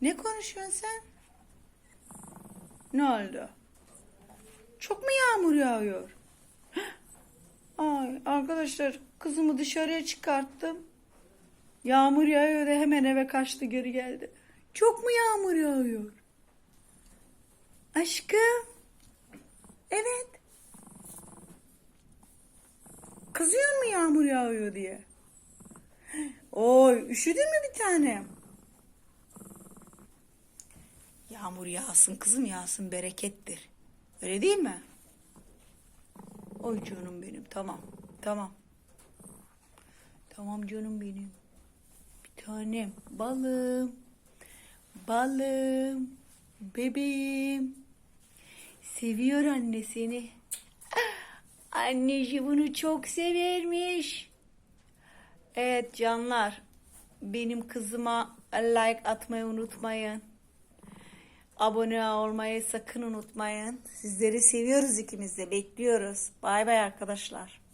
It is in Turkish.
Ne konuşuyorsun sen? Ne oldu? Çok mu yağmur yağıyor? Ay arkadaşlar kızımı dışarıya çıkarttım. Yağmur yağıyor da hemen eve kaçtı geri geldi. Çok mu yağmur yağıyor? Aşkım. Evet. Kızıyor mu yağmur yağıyor diye? Oy üşüdün mü bir tanem? Yağmur yağsın kızım yağsın berekettir. Öyle değil mi? Oy canım benim tamam tamam. Tamam canım benim. Bir tanem balım. Balım. Bebeğim. Seviyor anne seni. Anneci bunu çok severmiş. Evet canlar. Benim kızıma like atmayı unutmayın. Abone olmayı sakın unutmayın. Sizleri seviyoruz ikimiz de bekliyoruz. Bay bay arkadaşlar.